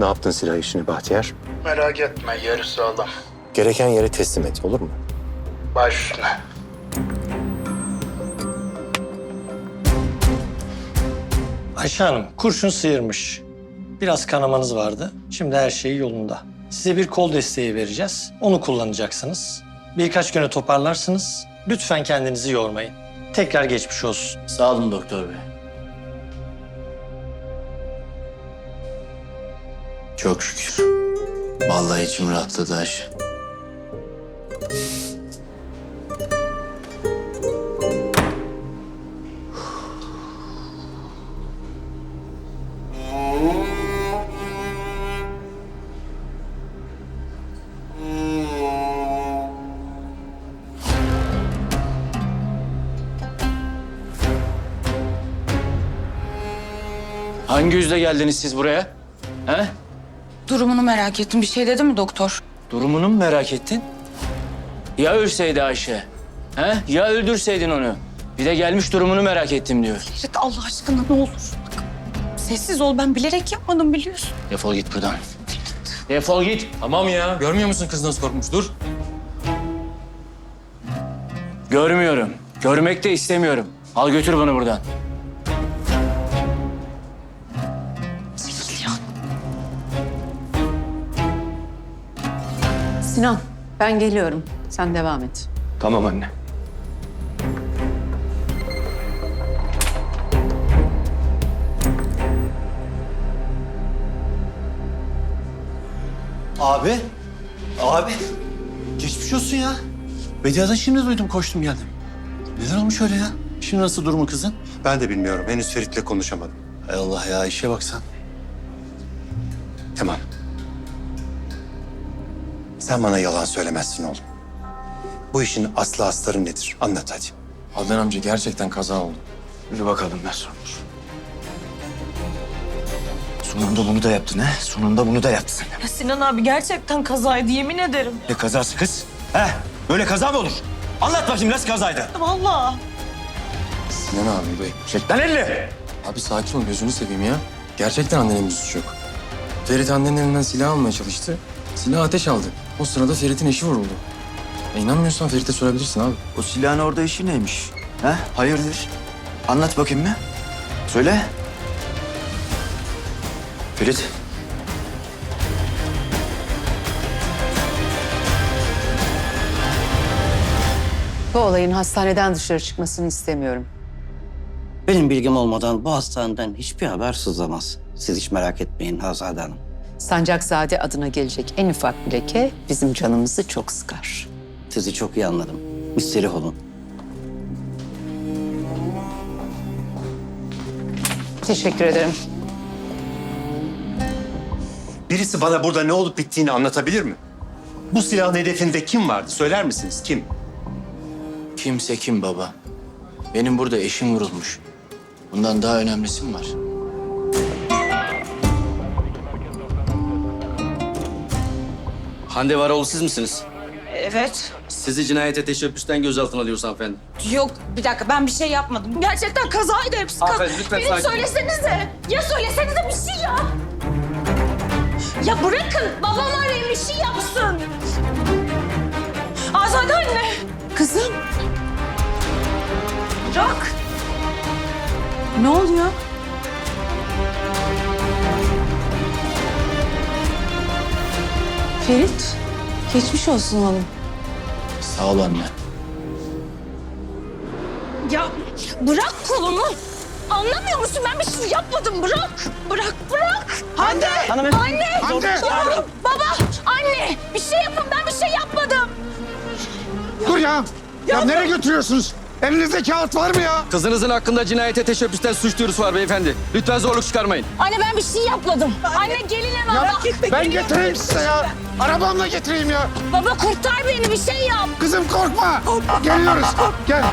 Ne yaptın silah işini Bahtiyar? Merak etme yeri sağlam. Gereken yere teslim et olur mu? Baş üstüne. Ayşe Hanım, kurşun sıyırmış. Biraz kanamanız vardı. Şimdi her şey yolunda. Size bir kol desteği vereceğiz. Onu kullanacaksınız. Birkaç güne toparlarsınız. Lütfen kendinizi yormayın. Tekrar geçmiş olsun. Sağ olun doktor bey. Çok şükür. Vallahi içim rahatladı Ayşe. Hangi yüzle geldiniz siz buraya? He? Durumunu merak ettim. Bir şey dedi mi doktor? Durumunu mu merak ettin? Ya ölseydi Ayşe? He? Ya öldürseydin onu? Bir de gelmiş durumunu merak ettim diyor. Ferit Allah aşkına ne olur. Bak, sessiz ol. Ben bilerek yapmadım biliyorsun. Defol git buradan. Defol git. Tamam ya. Görmüyor musun kız nasıl korkmuş? Dur. Görmüyorum. Görmek de istemiyorum. Al götür bunu buradan. Sinan, ben geliyorum. Sen devam et. Tamam anne. Abi. Abi. Geçmiş olsun ya. Bedia'dan şimdi duydum koştum geldim. Neden olmuş öyle ya? Şimdi nasıl durumu kızın? Ben de bilmiyorum. Henüz Ferit'le konuşamadım. Hay Allah ya işe bak sen. Tamam. Sen bana yalan söylemezsin oğlum. Bu işin aslı astarı nedir? Anlat hadi. Adnan amca gerçekten kaza oldu. Yürü bakalım ben sormuş. Sonunda bunu da yaptın ha? Sonunda bunu da yaptın. Ya Sinan abi gerçekten kazaydı yemin ederim. Ne kazası kız? He? Böyle kaza mı olur? Anlat bakayım nasıl kazaydı? Vallahi. Sinan abi bey. Lan elini. Abi sakin ol gözünü seveyim ya. Gerçekten annenin bir suçu yok. Ferit annenin elinden silah almaya çalıştı. Silah ateş aldı. O sırada Ferit'in eşi vuruldu. E inanmıyorsan Ferit'e sorabilirsin abi. O silahın orada işi neymiş? He? Hayırdır? Anlat bakayım mı? Söyle. Ferit. Bu olayın hastaneden dışarı çıkmasını istemiyorum. Benim bilgim olmadan bu hastaneden hiçbir haber sızlamaz. Siz hiç merak etmeyin Hazade Hanım. Sancakzade adına gelecek en ufak bir leke bizim canımızı çok sıkar. Sizi çok iyi anladım. Müsterih olun. Teşekkür ederim. Birisi bana burada ne olup bittiğini anlatabilir mi? Bu silahın hedefinde kim vardı? Söyler misiniz? Kim? Kimse kim baba? Benim burada eşim vurulmuş. Bundan daha önemlisi mi var? Hande Varoğlu siz misiniz? Evet. Sizi cinayete teşebbüsten gözaltına alıyoruz hanımefendi. Yok bir dakika ben bir şey yapmadım. Gerçekten kazaydı hepsi. Kaz- Hanımefendi, lütfen Benim sakin olun. söylesenize. Ya söylesenize bir şey ya. Ya bırakın babam arayın bir şey yapsın. Azade anne. Kızım, Bırak. ne oluyor? Ferit, geçmiş olsun oğlum. Sağ ol anne. Ya bırak kolumu. Anlamıyor musun? Ben bir şey yapmadım. Bırak. Bırak, bırak. Hande. Anne. Hande. Ya, baba, anne. Bir şey yapın. Ben bir şey yapmadım. Dur ya. Ya, nereye götürüyorsunuz? Elinizde kağıt var mı ya? Kızınızın hakkında cinayete teşebbüsten suç duyurusu var beyefendi. Lütfen zorluk çıkarmayın. Anne ben bir şey yapmadım. Anne, Anne gelinle baba. Ya gitme, ben geliyorum. getireyim size ya. Arabamla getireyim ya. Baba kurtar beni bir şey yap. Kızım korkma. korkma. Geliyoruz. Gel.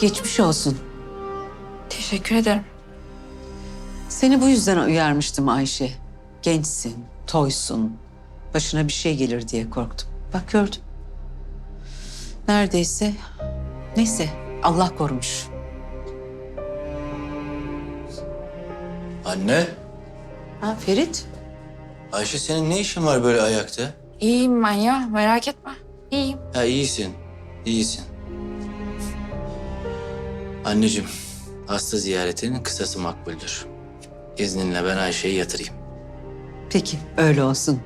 Geçmiş olsun. Teşekkür ederim. Seni bu yüzden uyarmıştım Ayşe. Gençsin, toysun. Başına bir şey gelir diye korktum. Bak gördüm. Neredeyse. Neyse Allah korumuş. Anne, Ha Ferit? Ayşe senin ne işin var böyle ayakta? İyiyim ben ya merak etme. İyiyim. Ha iyisin, iyisin. Anneciğim, hasta ziyaretinin kısası makbuldür. İzninle ben Ayşe'yi yatırayım. Peki öyle olsun.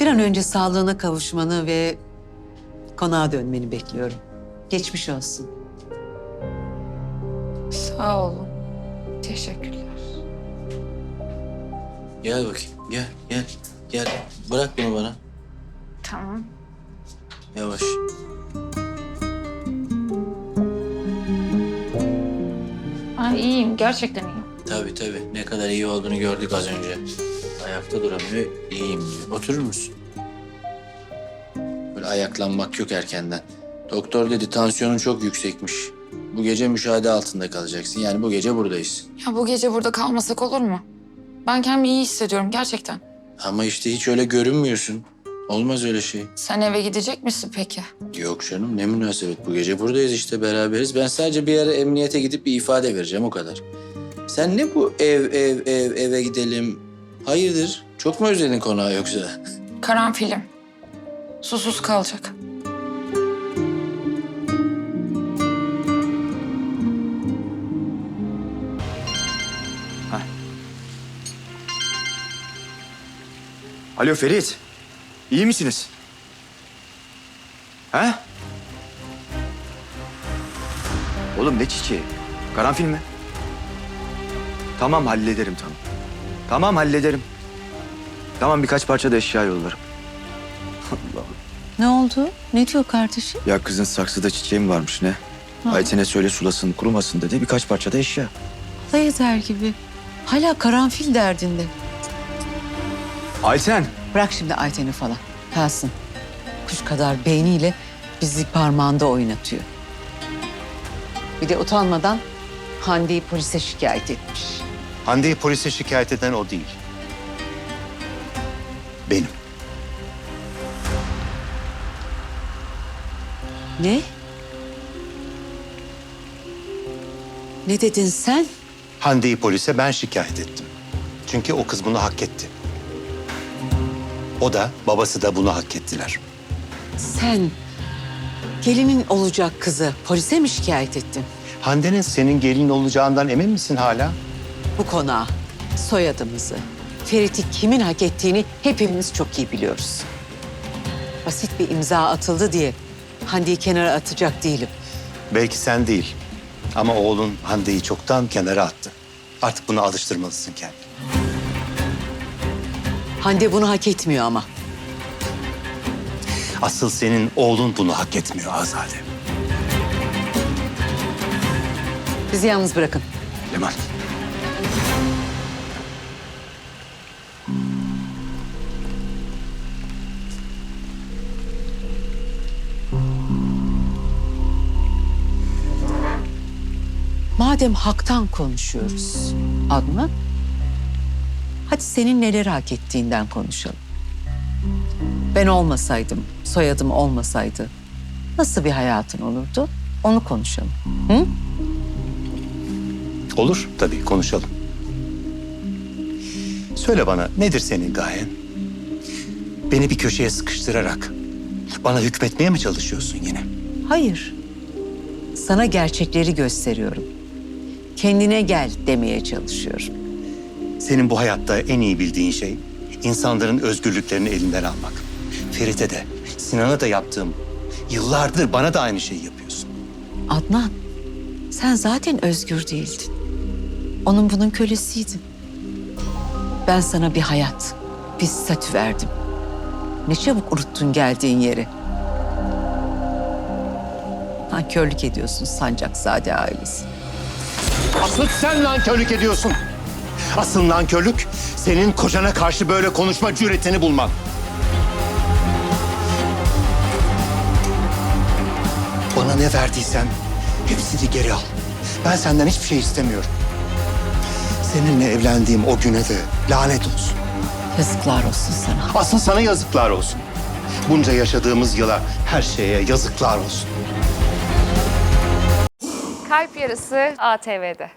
Bir an önce sağlığına kavuşmanı ve konağa dönmeni bekliyorum. Geçmiş olsun. Sağ olun. Teşekkürler. Gel bakayım, gel, gel, gel. Bırak bunu bana, Tamam. yavaş. Ben iyiyim gerçekten iyiyim. Tabii tabii, ne kadar iyi olduğunu gördük az önce. Ayakta duramıyor, iyiyim diyor. Oturur musun? Böyle ayaklanmak yok erkenden. Doktor dedi tansiyonun çok yüksekmiş. Bu gece müşahede altında kalacaksın. Yani bu gece buradayız. Ya bu gece burada kalmasak olur mu? Ben kendimi iyi hissediyorum gerçekten. Ama işte hiç öyle görünmüyorsun. Olmaz öyle şey. Sen eve gidecek misin peki? Yok canım ne münasebet bu gece buradayız işte beraberiz. Ben sadece bir ara emniyete gidip bir ifade vereceğim o kadar. Sen ne bu ev ev ev eve gidelim? Hayırdır? Çok mu özledin konağı yoksa? Karanfilim. Susuz kalacak. Alo Ferit. İyi misiniz? He? Oğlum ne çiçeği? Karanfil mi? Tamam hallederim tamam. Tamam hallederim. Tamam birkaç parça da eşya yollarım. Allah'ım. Ne oldu? Ne diyor kardeşim? Ya kızın saksıda çiçeğim varmış ne? Ayten'e söyle sulasın kurumasın dedi. Birkaç parça da eşya. Alay eder gibi. Hala karanfil derdinde. Ayten. Bırak şimdi Ayten'i falan. Kalsın. Kuş kadar beyniyle bizi parmağında oynatıyor. Bir de utanmadan Hande'yi polise şikayet etmiş. Hande'yi polise şikayet eden o değil. Benim. Ne? Ne dedin sen? Hande'yi polise ben şikayet ettim. Çünkü o kız bunu hak etti. O da babası da bunu hak ettiler. Sen gelinin olacak kızı polise mi şikayet ettin? Hande'nin senin gelin olacağından emin misin hala? Bu konağı, soyadımızı, Ferit'i kimin hak ettiğini hepimiz çok iyi biliyoruz. Basit bir imza atıldı diye Hande'yi kenara atacak değilim. Belki sen değil. Ama oğlun Hande'yi çoktan kenara attı. Artık buna alıştırmalısın kendini. Hande bunu hak etmiyor ama. Asıl senin oğlun bunu hak etmiyor Azade. Bizi yalnız bırakın. Leman. Madem haktan konuşuyoruz Adnan, hadi senin neleri hak ettiğinden konuşalım. Ben olmasaydım, soyadım olmasaydı nasıl bir hayatın olurdu? Onu konuşalım. Hı? Olur tabii konuşalım. Söyle bana nedir senin gayen? Beni bir köşeye sıkıştırarak bana hükmetmeye mi çalışıyorsun yine? Hayır. Sana gerçekleri gösteriyorum. Kendine gel demeye çalışıyorum. Senin bu hayatta en iyi bildiğin şey insanların özgürlüklerini elinden almak. Ferit'e de, Sinan'a da yaptığım yıllardır bana da aynı şeyi yapıyorsun. Adnan, sen zaten özgür değildin. Onun bunun kölesiydin. Ben sana bir hayat, bir statü verdim. Ne çabuk unuttun geldiğin yeri. Nankörlük ediyorsun Sancakzade ailesi. Asıl sen nankörlük ediyorsun. Asıl nankörlük senin kocana karşı böyle konuşma cüretini bulman. Bana ne verdiysen Hepsini geri al. Ben senden hiçbir şey istemiyorum. Seninle evlendiğim o güne de lanet olsun. Yazıklar olsun sana. Asıl sana yazıklar olsun. Bunca yaşadığımız yıla, her şeye yazıklar olsun. Kalp Yarısı ATV'de.